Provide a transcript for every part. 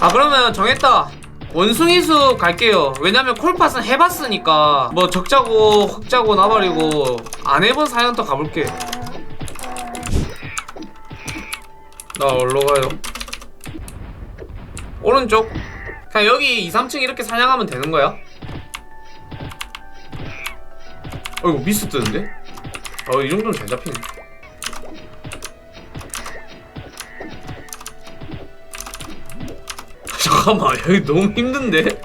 아 그러면 정했다 원숭이수 갈게요 왜냐면 콜팟은 해봤으니까 뭐 적자고 흑자고 나발이고 안 해본 사연부터 가볼게 나 어디로 가요? 오른쪽 그냥 여기 2, 3층 이렇게 사냥하면 되는 거야? 어이구 미스 뜨는데? 어이 정도면 잘 잡히네 잠깐만 여기 너무 힘든데?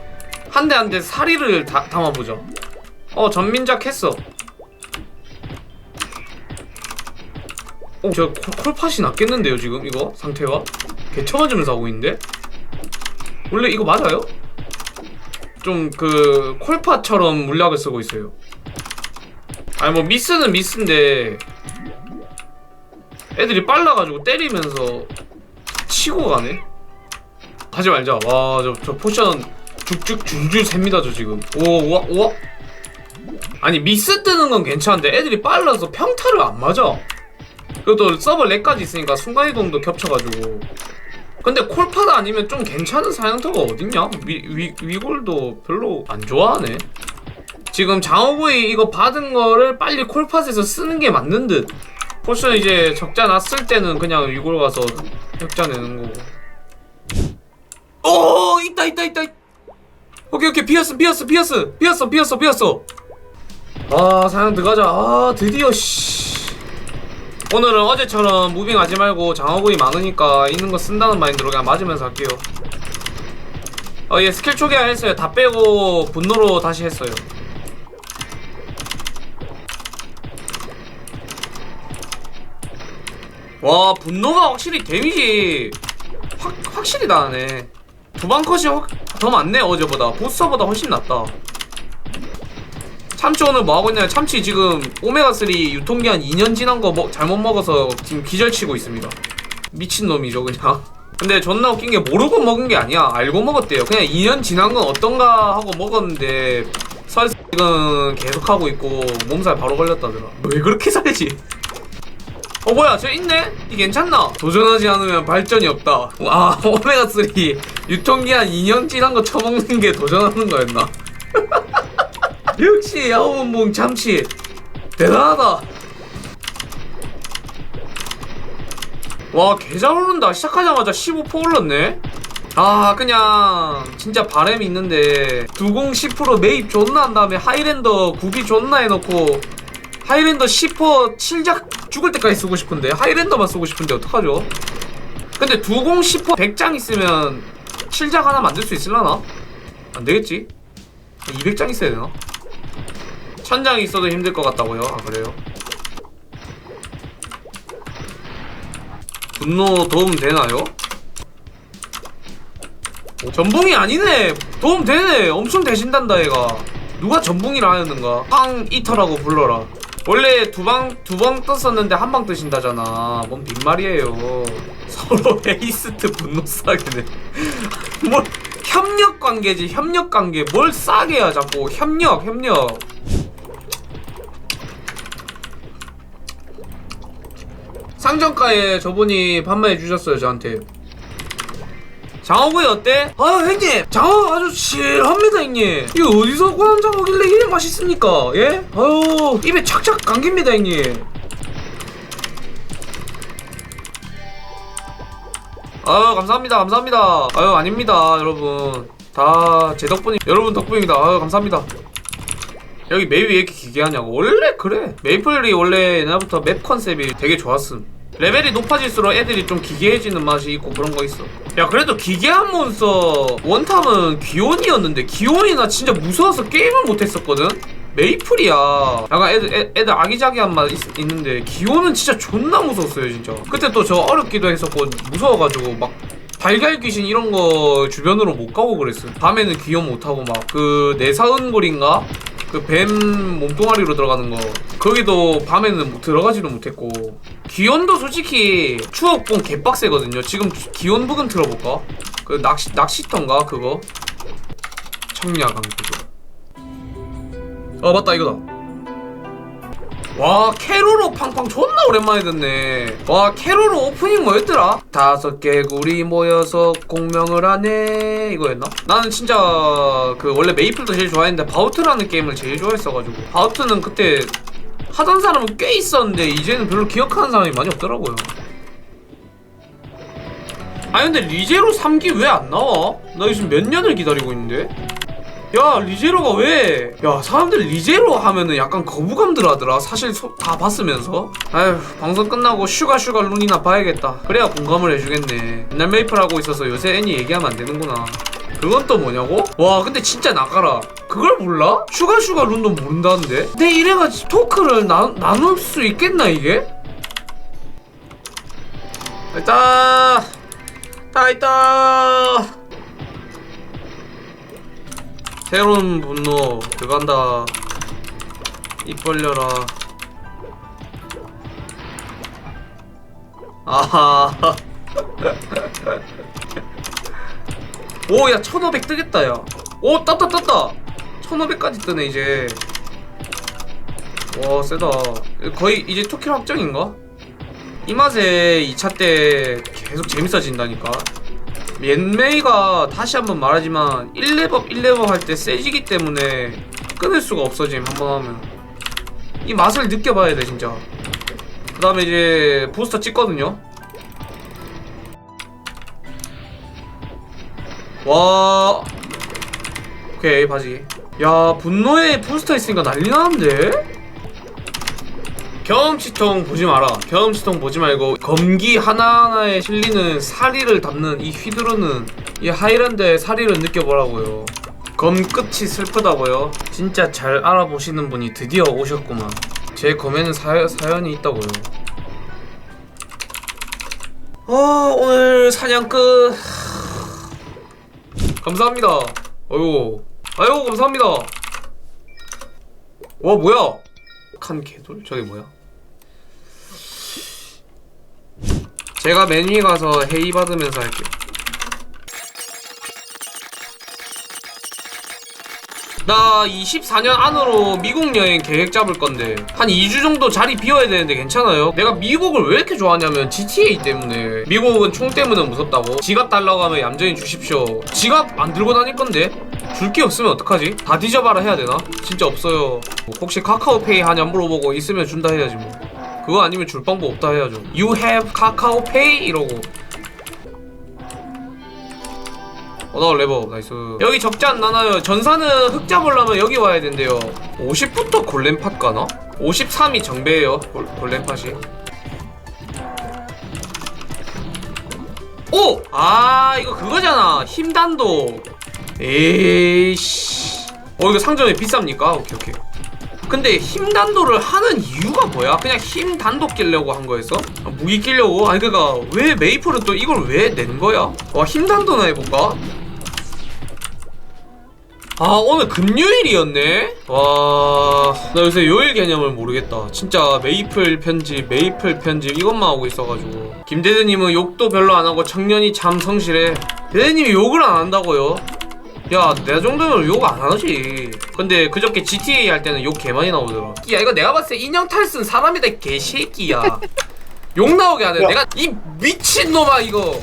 한 대 한 대 사리를 다, 담아보자 어 전민작 했어 어, 저 콜- 콜팟이 낫겠는데요 지금 이거 상태가? 개처맞으면서 하고 있는데? 원래 이거 맞아요? 좀 그 콜팟처럼 물약을 쓰고 있어요 아니 뭐 미스는 미스인데 애들이 빨라가지고 때리면서 치고 가네 하지 말자. 와, 저, 저 포션 쭉쭉 줄줄 셉니다, 저 지금. 오, 우와, 우와. 아니, 미스 뜨는 건 괜찮은데 애들이 빨라서 평타를 안 맞아. 그것도 서버 렉까지 있으니까 순간이동도 겹쳐가지고. 근데 콜파다 아니면 좀 괜찮은 사양터가 어딨냐? 위, 위, 위골도 별로 안 좋아하네. 지금 장어구이 이거 받은 거를 빨리 콜팟에서 쓰는 게 맞는 듯. 포션 이제 적자 났을 때는 그냥 위골 가서 흑자 내는 거고. 오 있다 있다 있다. 오케이 오케이. 비었어 비었어 비었어 비었어 비었어 비었어 아 사냥 들어가자. 아 드디어 씨. 오늘은 어제처럼 무빙하지 말고 장어구이 많으니까 있는 거 쓴다는 마인드로 그냥 맞으면서 할게요. 어얘 스킬 초기화 했어요. 다 빼고 분노로 다시 했어요. 와 분노가 확실히 데미지 확, 확실히 나네 두방 컷이 확, 더 많네 어제보다. 보스보다 훨씬 낫다. 참치 오늘 뭐하고 있냐면 참치 지금 오메가3 유통기한 2년 지난 거 먹- 잘못 먹어서 지금 기절치고 있습니다. 미친놈이죠 그냥. 근데 존나 웃긴 게 모르고 먹은 게 아니야. 알고 먹었대요. 그냥 2년 지난 건 어떤가 하고 먹었는데 설득은 계속하고 있고 몸살 바로 걸렸다더라. 왜 그렇게 살지 어 뭐야 저 있네? 이 괜찮나? 도전하지 않으면 발전이 없다 아 오메가3 유통기한 2년 지난 거 처먹는 게 도전하는 거였나? 역시 야오몬봉 참치 대단하다 와 개잘 오른다 시작하자마자 15% 올랐네 아 그냥 진짜 바람이 있는데 20 10% 매입 존나 한 다음에 하이랜더 구비 존나 해놓고 하이랜더 10% 칠작 죽을 때까지 쓰고 싶은데 하이랜더만 쓰고 싶은데 어떡하죠? 근데 20 10% 100장 있으면 칠작 하나 만들 수 있을라나? 안 되겠지? 200장 있어야 되나? 1000장 있어도 힘들 것 같다고요? 아 그래요? 분노 도움 되나요? 오, 전붕이 아니네 도움 되네 엄청 되신단다 얘가 누가 전붕이라 하였는가 빵 이터라고 불러라 원래 두 방 두 방 떴었는데 한 방 뜨신다잖아. 뭔 빈말이에요. 서로 에이스트 분노 싸게네. 뭘 협력 관계지 협력 관계. 뭘 싸게 야 자꾸. 협력 협력. 상점가에 저분이 판매해 주셨어요 저한테 장어구이 어때? 아 형님 장어 아주 실합니다 형님. 이거 어디서 구한 장어길래 이래 맛있습니까? 예? 아유 입에 착착 감깁니다 형님. 아유 감사합니다 감사합니다. 아유 아닙니다 여러분. 다 제 덕분이 여러분 덕분입니다. 아유 감사합니다. 여기 맵이 왜 이렇게 기괴하냐고. 원래 그래. 메이플이 원래 옛날부터 맵 컨셉이 되게 좋았음 레벨이 높아질수록 애들이 좀 기괴해지는 맛이 있고 그런 거 있어. 야 그래도 기괴한 몬스터 원탑은 기온이었는데 기온이나 진짜 무서워서 게임을 못했었거든? 메이플이야. 약간 애들, 애, 애들 아기자기한 맛 있, 있는데 기온은 진짜 존나 무서웠어요 진짜. 그때 또 저 어렵기도 했었고 무서워가지고 막 달걀 귀신 이런 거 주변으로 못 가고 그랬어. 밤에는 기억 못 하고 막 그 내사은골인가 그 뱀 몸뚱아리로 들어가는 거 거기도 밤에는 못 들어가지도 못했고 기온도 솔직히 추억봉 개빡세거든요. 지금 기온 부금 들어볼까? 그 낚시 낚시터인가 그거 그거. 아 맞다 이거다. 와 캐로로 팡팡 존나 오랜만에 듣네 와 캐로로 오프닝 뭐였더라? 다섯 개구리 모여서 공명을 하네 이거였나? 나는 진짜 그 원래 메이플도 제일 좋아했는데 바우트라는 게임을 제일 좋아했어가지고 바우트는 그때 하던 사람은 꽤 있었는데 이제는 별로 기억하는 사람이 많이 없더라고요 아니 근데 리제로 3기 왜 안 나와? 나 지금 몇 년을 기다리고 있는데 야 리제로가 왜? 야 사람들 리제로 하면은 약간 거부감들 하더라 사실 소- 다 봤으면서 아휴 방송 끝나고 슈가 슈가 룬이나 봐야겠다 그래야 공감을 해주겠네 옛날 메이플 하고 있어서 요새 애니 얘기하면 안 되는구나 그건 또 뭐냐고? 와 근데 진짜 나가라 그걸 몰라? 슈가 슈가 룬도 모른다는데? 근데 이래가지고 토크를 나, 나눌 수 있겠나 이게? 일단 다 있다 새로운 분노 들어간다. 입 벌려라. 아하. 오야 1500 뜨겠다 야오 떴다 떴다. 1500까지 뜨네 이제. 와 세다. 거의 이제 투킬 확정인가? 이 맛에 2차 때 계속 재밌어진다니까 옌메이가 다시 한번 말하지만 1레벨 1레벨 할 때 세지기 때문에 끊을 수가 없어짐 한번 하면. 이 맛을 느껴봐야 돼 진짜. 그 다음에 이제 부스터 찍거든요. 와. 오케이 바지. 야 분노에 부스터 있으니까 난리 나는데? 경험치통 보지 마라. 경험치통 보지 말고 검기 하나하나에 실리는 사리를 담는 이 휘두르는 이 하이랜드의 사리를 느껴보라고요. 검 끝이 슬프다고요. 진짜 잘 알아보시는 분이 드디어 오셨구만. 제 검에는 사, 사연이 있다고요. 아 오늘 사냥 끝. 감사합니다. 어유, 아유 감사합니다. 와 뭐야? 칸 개돌 저게 뭐야? 제가 맨 위에 가서 회의 받으면서 할게요. 나 24년 안으로 미국 여행 계획 잡을 건데 한 2주 정도 자리 비워야 되는데 괜찮아요? 내가 미국을 왜 이렇게 좋아하냐면 GTA 때문에 미국은 총 때문에 무섭다고 지갑 달라고 하면 얌전히 주십시오 지갑 안 들고 다닐 건데 줄 게 없으면 어떡하지? 다 뒤져봐라 해야 되나? 진짜 없어요 혹시 카카오페이 하냐 물어보고 있으면 준다 해야지 뭐 그거 아니면 줄 방법 없다 해야죠 You have 카카오 페이? 이러고 어나 레버 나이스 여기 적지 않나요? 전사는 흑 잡으려면 여기 와야 된대요 50부터 골렘팟 가나? 53이 정배예요 골, 골렘팟이 오! 아 이거 그거잖아 힘단도 에이씨 어 이거 상점에 비쌉니까? 오케이 오케이 근데 힘 단도를 하는 이유가 뭐야? 그냥 힘단도 끼려고 한 거였어? 아, 무기 끼려고? 아니 그니까 왜 메이플은 또 이걸 왜 낸 거야? 와 힘 단도나 해볼까? 아 오늘 금요일이었네? 와... 나 요새 요일 개념을 모르겠다 진짜 메이플 편집 메이플 편집 이것만 하고 있어가지고 김대드님은 욕도 별로 안 하고 청년이 참 성실해 대드님이 욕을 안 한다고요? 야, 내 정도면 욕 안 하지. 근데 그저께 GTA 할 때는 욕 개 많이 나오더라. 야, 이거 내가 봤을 때 인형 탈쓴 사람이다, 이 개새끼야. 욕 나오게 하네. 야. 내가 이 미친놈아, 이거.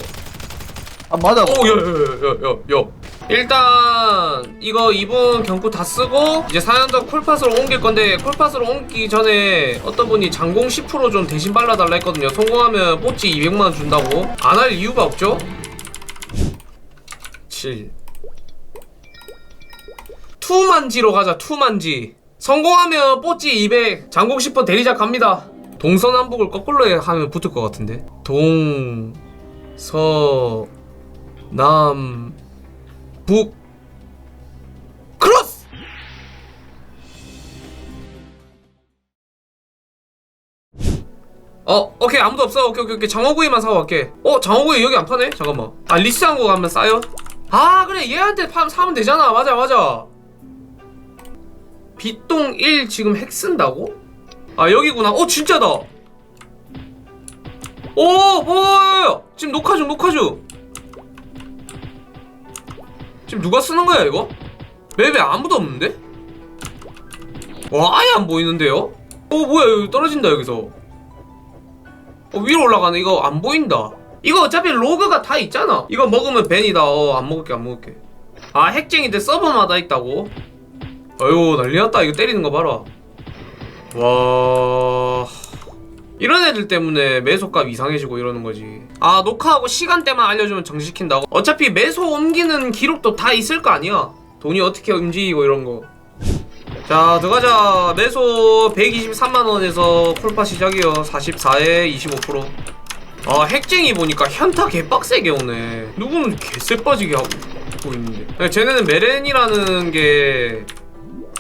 아 맞아. 오, 야, 야, 야, 야, 야. 일단 이거 이분 경구 다 쓰고 이제 사연도 콜팟으로 옮길 건데 콜팟으로 옮기기 전에 어떤 분이 장공 10%좀 대신 발라달라 했거든요. 성공하면 뽀찌 200만 원 준다고. 안 할 이유가 없죠? 7 투만지로 가자 투만지. 성공하면 뽀찌 200 장공 10% 대리작 갑니다. 동서남북을 거꾸로 해- 하면 붙을 것 같은데. 동 서 남 북. 크로스! 어 오케이. 아무도 없어. 오케이 오케이 오케이. 장어구이만 사고 갈게. 어 장어구이 여기 안 파네? 잠깐만. 아 리스한 거 가면 싸요? 아 그래. 얘한테 파, 사면 되잖아. 맞아 맞아 비똥 1 지금 핵 쓴다고? 아 여기구나 어 진짜다 오 뭐야 지금 녹화 중 녹화 중 지금 누가 쓰는 거야 이거? 맵에 아무도 없는데? 와 아예 안 보이는데요? 어 뭐야 여기 떨어진다 여기서 어 위로 올라가네 이거 안 보인다 이거 어차피 로그가 다 있잖아 이거 먹으면 벤이다 어 안 먹을게 안 먹을게 아 핵쟁이들 서버마다 있다고? 아유 난리 났다. 이거 때리는 거 봐라. 와. 이런 애들 때문에 매소값 이상해지고 이러는 거지. 아 녹화하고 시간대만 알려주면 정지시킨다고? 어차피 매소 옮기는 기록도 다 있을 거 아니야. 돈이 어떻게 움직이고 이런 거. 자 들어가자. 매소 123만원에서 콜파 시작이요. 44에 25%아 핵쟁이 보니까 현타 개빡세게 오네. 누구는 개쎄 빠지게 하고 있는데. 그냥 쟤네는 메렌이라는 게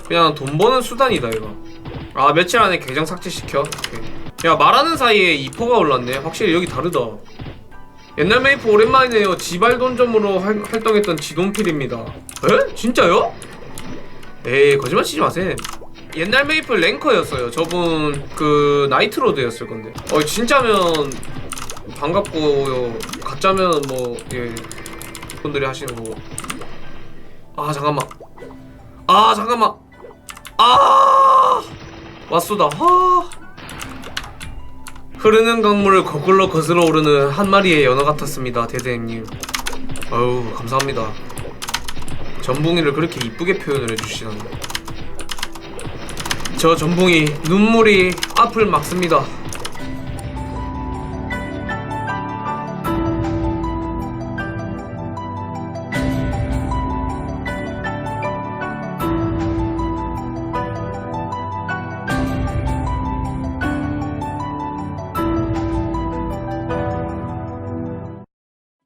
그냥 돈 버는 수단이다 이거. 아 며칠 안에 계정 삭제시켜. 오케이. 야 말하는 사이에 2%가 올랐네. 확실히 여기 다르다. 옛날 메이프 오랜만이네요. 지발돈점으로 활, 활동했던 지돈필입니다. 에? 진짜요? 에이 거짓말 치지 마세요. 옛날 메이플 랭커였어요. 저분 그 나이트로드였을 건데. 어 진짜면 반갑고요 가짜면 뭐예 분들이 하시는 거고. 아 잠깐만. 아 잠깐만 아! 왔소다. 아 흐르는 강물을 거슬러 거슬러 오르는 한 마리의 연어 같았습니다 대대행님. 아유 감사합니다. 전붕이를 그렇게 이쁘게 표현을 해주시다니. 저 전붕이 눈물이 앞을 막습니다